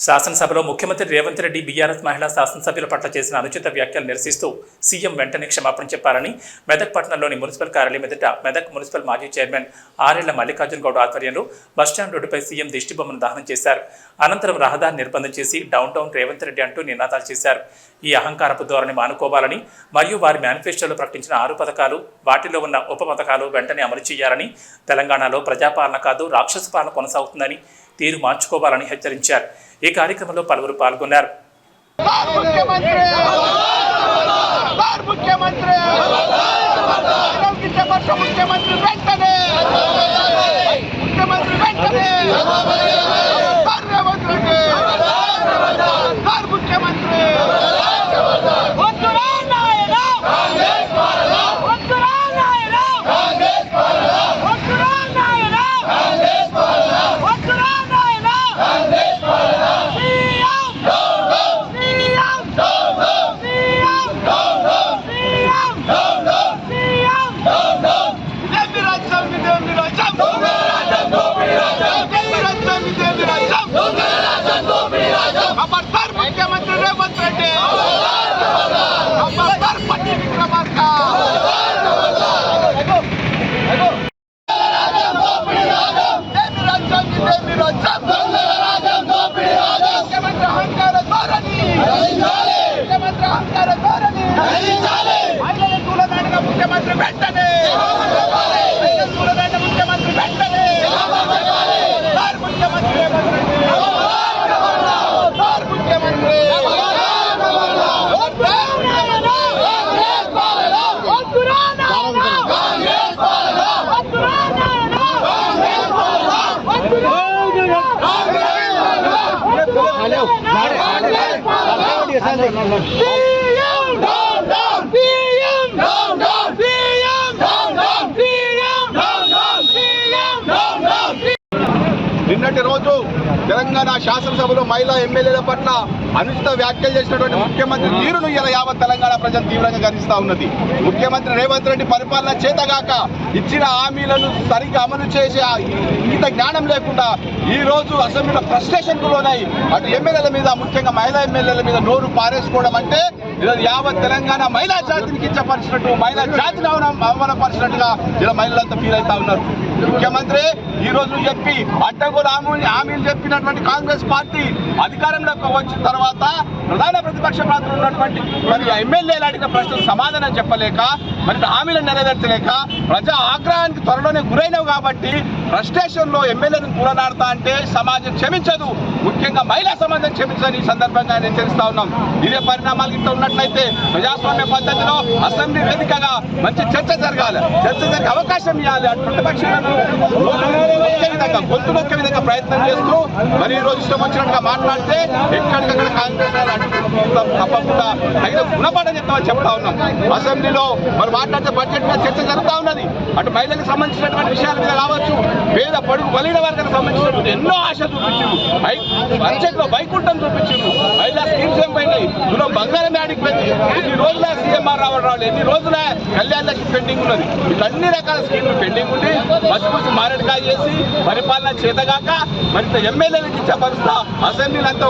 శాసనసభలో ముఖ్యమంత్రి రేవంత్ రెడ్డి బీఆర్ఎస్ మహిళా శాసనసభ్యుల పట్ల చేసిన అనుచిత వ్యాఖ్యలు నిరసిస్తూ సీఎం వెంటనే క్షమాపణ చెప్పాలని మెదక్ పట్టణంలోని మున్సిపల్ కార్యాలయం ఎదుట మెదక్ మున్సిపల్ మాజీ చైర్మన్ ఆరేళ్ళ మల్లికార్జున గౌడ్ ఆధ్వర్యంలో బస్టాండ్ రోడ్డుపై సీఎం దిష్టిబొమ్మను దహనం చేశారు. అనంతరం రహదారి నిర్బంధం చేసి డౌన్ టౌన్ రేవంత్ రెడ్డి అంటూ నినాదాలు చేశారు. ఈ అహంకారపు ధోరణి మానుకోవాలని మరియు వారి మేనిఫెస్టోలో ప్రకటించిన ఆరు పథకాలు వాటిలో ఉన్న ఉప పథకాలు వెంటనే అమలు చేయాలని తెలంగాణలో ప్రజాపాలన కాదు రాక్షస పాలన కొనసాగుతుందని తీరు మార్చుకోవాలని హెచ్చరించారు. ఈ కార్యక్రమంలో పలువురు పాల్గొన్నారు. బార్ ముఖ్యమంత్రి! బార్ ముఖ్యమంత్రి ఆరోగ్య ముఖ్యమంత్రి వెంటనే! ముఖ్యమంత్రి వెంటనే! ముఖ్యమంత్రి వెంటనే మహిళల కూలనాడిన ముఖ్యమంత్రి వెంటనే సార్ ముఖ్యమంత్రి రేవంత్ రెడ్డి. సార్ ముఖ్యమంత్రి నిన్నటి రోజు తెలంగాణ శాసనసభలో మహిళా ఎమ్మెల్యేల పట్ల అనుచిత వ్యాఖ్యలు చేసినటువంటి ముఖ్యమంత్రి తీరును ఇలా యావత్ తెలంగాణ ప్రజలు తీవ్రంగా గర్విస్తా ఉన్నది. ముఖ్యమంత్రి రేవంత్ రెడ్డి పరిపాలన చేతగాక ఇచ్చిన హామీలను సరిగ్గా అమలు చేసే ఇంత జ్ఞానం లేకుండా ఈ రోజు అసెంబ్లీలో ఫ్రస్ట్రేషన్కు లోనాయి అటు ఎమ్మెల్యేల మీద ముఖ్యంగా మహిళా ఎమ్మెల్యేల మీద నోరు పారేసుకోవడం అంటే ఈరోజు యావత్ తెలంగాణ మహిళా జాతిని కించపరిచినట్టు మహిళా జాతిని అవన అవమానపరిచినట్టుగా ఇలా మహిళలంతా ఫీల్ అవుతా ఉన్నారు. ముఖ్యమంత్రి ఈ రోజు చెప్పి అడ్డగోలు హామీ హామీలు చెప్పినటువంటి కాంగ్రెస్ పార్టీ అధికారంలోకి వచ్చిన తర్వాత ప్రధాన ప్రతిపక్ష పాత్ర ఉన్నటువంటి మరి ఎమ్మెల్యేలు అడిగిన ప్రశ్నలు సమాధానం చెప్పలేక మరి హామీలను నెరవేర్చలేక ప్రజా ఆగ్రహానికి త్వరలోనే గురైనవు కాబట్టి ఫ్రస్ట్రేషన్లో ఎమ్మెల్యేలను కూలనాడతా అంటే సమాజం క్షమించదు. ముఖ్యంగా మహిళా సమాజం క్షమించదని ఈ సందర్భంగా హెచ్చరిస్తా ఉన్నాం. ఇదే పరిణామాలు ఇట్లా ఉన్నట్లయితే ప్రజాస్వామ్య పద్ధతిలో అసెంబ్లీ వేదికగా మంచి చర్చ జరగాలి. చర్చ జరిగే అవకాశం ఇవ్వాలి అటు ప్రతిపక్షాలను విధంగా గొంతు విధంగా ప్రయత్నం చేస్తూ మరి ఈ రోజు ఇష్టం వచ్చినట్టుగా మాట్లాడితే ఎక్కడికక్కడ కాంగ్రెస్ తప్పకుండా తగిన గుణపాఠం చెప్తామని చెప్తా ఉన్నాం. అసెంబ్లీలో మరి మాట్లాడితే బడ్జెట్ మీద చర్చ జరుగుతా ఉన్నది. అటు మహిళలకు సంబంధించినటువంటి విషయాల మీద కావచ్చు పేద పడుగు బలిన వర్గానికి సంబంధించినటువంటి ఎన్నో ఆశలు చూపించింది బడ్జెట్లో వైకుంఠం చూపించిండు మహిళా స్కీమ్స్ బంగారం యాడికి ఎన్ని రోజుల సీఎంఆర్ రావడం రావాలి ఎన్ని రోజుల కళ్యాణ లక్ష్మి పెండింగ్ ఉన్నది. ఇట్లా అన్ని రకాల స్కీమ్లు పెండింగ్ ఉండి మసిపూసి మారడికాయ చేసి పరిపాలన చేతగాక మరింత ఎమ్మెల్యేలకు ఇచ్చే పరిస్థితి అసెంబ్లీలంతా